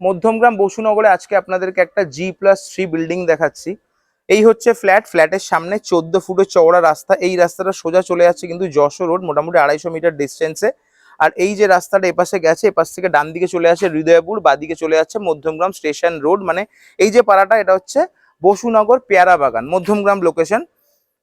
মধ্যমগ্রাম বসুনগরে আজকে আপনাদেরকে একটা জি প্লাস থ্রি বিল্ডিং দেখাচ্ছি। এই হচ্ছে ফ্ল্যাট ফ্ল্যাটের সামনে চোদ্দ ফুটের চওড়া রাস্তা। এই রাস্তাটা সোজা চলে যাচ্ছে কিন্তু যশো রোড মোটামুটি আড়াইশো মিটার ডিস্টেন্সে আর এই যে রাস্তাটা এপাশে গেছে, এপাশ থেকে ডান দিকে চলে আসে হৃদয়পুর, বাদিকে চলে যাচ্ছে মধ্যমগ্রাম স্টেশন রোড মানে এই যে পাড়াটা, এটা হচ্ছে বসুনগর পেয়ারা বাগান, মধ্যমগ্রাম লোকেশন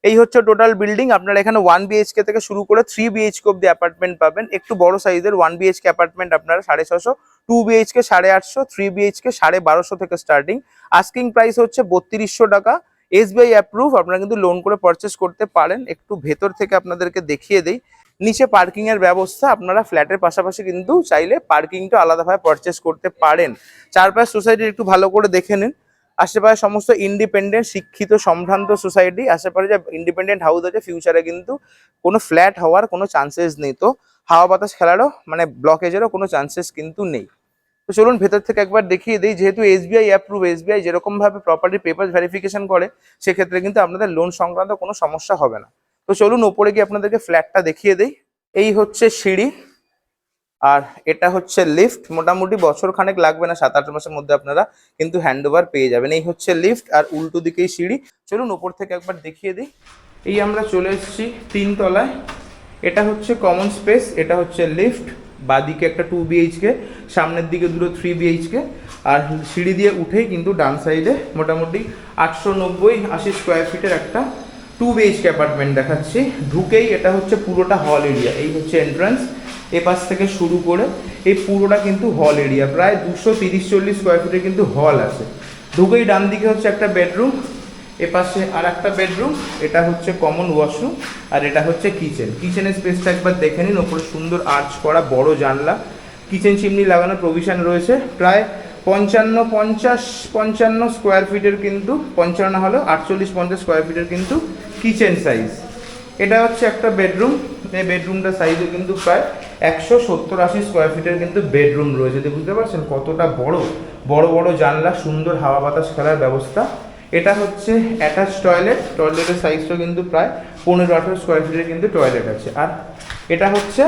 এই হচ্ছে টোটাল বিল্ডিং আপনারা এখানে ওয়ান বিএইচকে থেকে শুরু করে থ্রি বিএইচকে অব্দি অ্যাপার্টমেন্ট পাবেন। একটু বড় সাইজের ওয়ান বিএইচকে অ্যাপার্টমেন্ট আপনারা সাড়ে ছশো টু বিএইচকে সাড়ে আটশো থ্রি বিএইচকে সাড়ে বারোশো থেকে স্টার্টিং আস্কিং প্রাইস হচ্ছে বত্রিশশো টাকা। এসবিআই অ্যাপ্রুভ আপনারা কিন্তু লোন করে পারচেস করতে পারেন। একটু ভেতর থেকে আপনাদেরকে দেখিয়ে দেই। নিচে পার্কিং এর ব্যবস্থা, আপনারা ফ্ল্যাটের পাশাপাশি কিন্তু চাইলে পার্কিংটা আলাদাভাবে পারচেস করতে পারেন। চারপাশ সোসাইটি একটু ভালো করে দেখে নিন। আশেপাশে সমস্ত ইন্ডিপেন্ডেন্ট শিক্ষিত, সম্ভ্রান্ত সোসাইটি আশেপাশে যে ইন্ডিপেন্ডেন্ট হাউস আছে ফিউচারে কিন্তু কোনো ফ্ল্যাট হওয়ার কোনো চান্সেস নেই। তো হাওয়া বাতাস খেলারও মানে ব্লকেজেরও কোনো চান্সেস কিন্তু নেই। তো চলুন ভেতর থেকে একবার দেখিয়ে দিই, যেহেতু এসবিআই অ্যাপ্রুভ এসবিআই যেরকম ভাবে প্রপার্টি পেপার ভেরিফিকেশন করে, সেক্ষেত্রে কিন্তু আপনাদের লোন সংক্রান্ত কোনো সমস্যা হবে না। তো চলুন ওপরে গিয়ে আপনাদেরকে ফ্ল্যাটটা দেখিয়ে দিই। এই হচ্ছে সিঁড়ি। আর এটা হচ্ছে লিফট মোটামুটি বছর খানেক লাগবে না, সাত আট মাসের মধ্যে আপনারা কিন্তু হ্যান্ড ওভার পেয়ে যাবেন। এই হচ্ছে লিফট আর উল্টো দিকেই সিঁড়ি। চলুন ওপর থেকে একবার দেখিয়ে দিই। এই আমরা চলে এসেছি তিন তলায়। এটা হচ্ছে কমন স্পেস এটা হচ্ছে লিফট বাদিকে একটা টু বিএইচকে সামনের দিকে দুটো থ্রি বিএইচকে আর সিঁড়ি দিয়ে উঠেই কিন্তু ডান সাইডে মোটামুটি আটশো নব্বই আশি স্কোয়ার ফিটের একটা টু বিএইচকে অ্যাপার্টমেন্ট দেখাচ্ছি। ঢুকেই এটা হচ্ছে পুরোটা হল এরিয়া এই হচ্ছে এন্ট্রান্স এপাশ থেকে শুরু করে এই পুরোটা কিন্তু হল এরিয়া প্রায় দুশো তিরিশ চল্লিশ স্কোয়ার ফিটের কিন্তু হল আছে। ঢুকেই ডান দিকে হচ্ছে একটা বেডরুম এপাশে আর একটা বেডরুম এটা হচ্ছে কমন ওয়াশরুম আর এটা হচ্ছে কিচেন কিচেনের স্পেসটা একবার দেখে নিন, ওপরে সুন্দর আর্চ করা বড় জানলা। কিচেন চিমনি লাগানোর প্রভিশন রয়েছে, প্রায় পঞ্চান্ন পঞ্চাশ পঞ্চান্ন স্কোয়ার ফিটের কিন্তু, পঞ্চান্ন হলো আটচল্লিশ পঞ্চাশ স্কোয়ার ফিটের কিন্তু কিচেন সাইজ এটা হচ্ছে একটা বেডরুম। এই বেডরুমটার সাইজও কিন্তু প্রায় একশো সত্তর আশি স্কোয়ার ফিটের কিন্তু বেডরুম রয়েছে। তো বুঝতে পারছেন কতটা বড়? বড় বড় জানলা, সুন্দর হাওয়া বাতাস খেলার ব্যবস্থা। এটা হচ্ছে অ্যাটাচ টয়লেট টয়লেটের সাইজটা কিন্তু প্রায় পনেরো আঠেরো স্কোয়ার ফিটের কিন্তু টয়লেট আছে। আর এটা হচ্ছে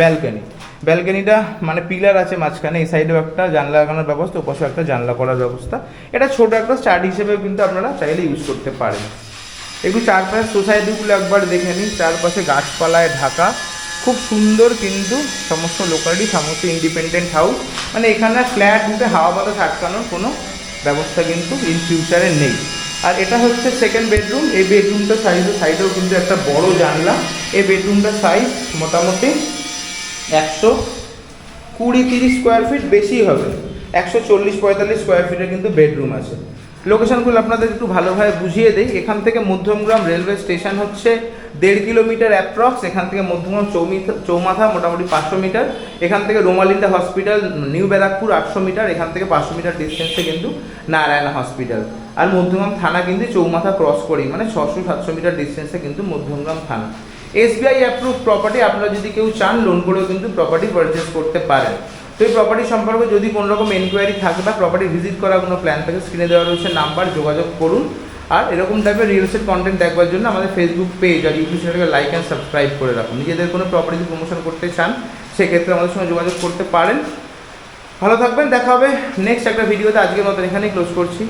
ব্যালকনি ব্যালকনিটা মানে পিলার আছে মাঝখানে। এই সাইডেও একটা জানলা লাগানোর ব্যবস্থা, ওপাশেও একটা জানলা করার ব্যবস্থা। এটা ছোট একটা স্টার্ট হিসেবেও কিন্তু আপনারা চাইলে ইউজ করতে পারেন। একটু চারপাশে সোসাইটিগুলো একবার দেখে নিন। চারপাশে গাছপালায় ঢাকা। খুব সুন্দর কিন্তু সমস্ত লোকালিটি সমস্ত ইন্ডিপেন্ডেন্ট হাউস মানে এখানে ফ্ল্যাট উঠে হাওয়া বাতাস আটকানোর কোনো ব্যবস্থা কিন্তু ইন ফিউচারে নেই। আর এটা হচ্ছে সেকেন্ড বেডরুম এই বেডরুমটার সাইজের সাইডেও কিন্তু একটা বড় জানলা। এই বেডরুমটার সাইজ মোটামুটি একশো কুড়ি তিরিশ স্কোয়ার ফিট বেশি হবে। একশো চল্লিশ পঁয়তাল্লিশ স্কোয়ার ফিটের কিন্তু বেডরুম আছে। লোকেশনগুলো আপনাদের একটু ভালোভাবে বুঝিয়ে দেই। এখান থেকে মধ্যমগ্রাম রেলওয়ে স্টেশন হচ্ছে দেড় কিলোমিটার অ্যাপ্রক্স এখান থেকে মধ্যমগ্রাম চৌমিথা চৌমাথা, মোটামুটি পাঁচশো মিটার। এখান থেকে রোমালিন্ডা হসপিটাল, নিউ ব্যারাকপুর আটশো মিটার, এখান থেকে পাঁচশো মিটার ডিস্টেন্সে কিন্তু নারায়ণা হসপিটাল। আর মধ্যমগ্রাম থানা কিন্তু চৌমাথা ক্রস করেই মানে ছশো সাতশো মিটার ডিস্টেন্সে কিন্তু মধ্যমগ্রাম থানা। এসবিআই অ্যাপ্রুভ প্রপার্টি আপনারা যদি কেউ চান লোন করেও কিন্তু প্রপার্টি পারচেস করতে পারেন। তো এই প্রপার্টি সম্পর্কে যদি কোনো রকম এনকোয়ারি থাকে বা প্রপার্টি ভিজিট করার কোনো প্ল্যান থাকে স্ক্রিনে দেওয়া রয়েছে নাম্বার যোগাযোগ করুন। আর এরকম টাইপের রিয়েল এস্টেট কন্টেন্ট দেখবার জন্য আমাদের ফেসবুক পেজ আর ইউটিউব চ্যানেলকে লাইক অ্যান্ড সাবস্ক্রাইব করে রাখুন। নিজেদের কোনো প্রপার্টি প্রমোশন করতে চান, সেক্ষেত্রে আমাদের সঙ্গে যোগাযোগ করতে পারেন। ভালো থাকবেন, দেখা হবে নেক্সট একটা ভিডিওতে আজকের মতন এখানেই ক্লোজ করছি।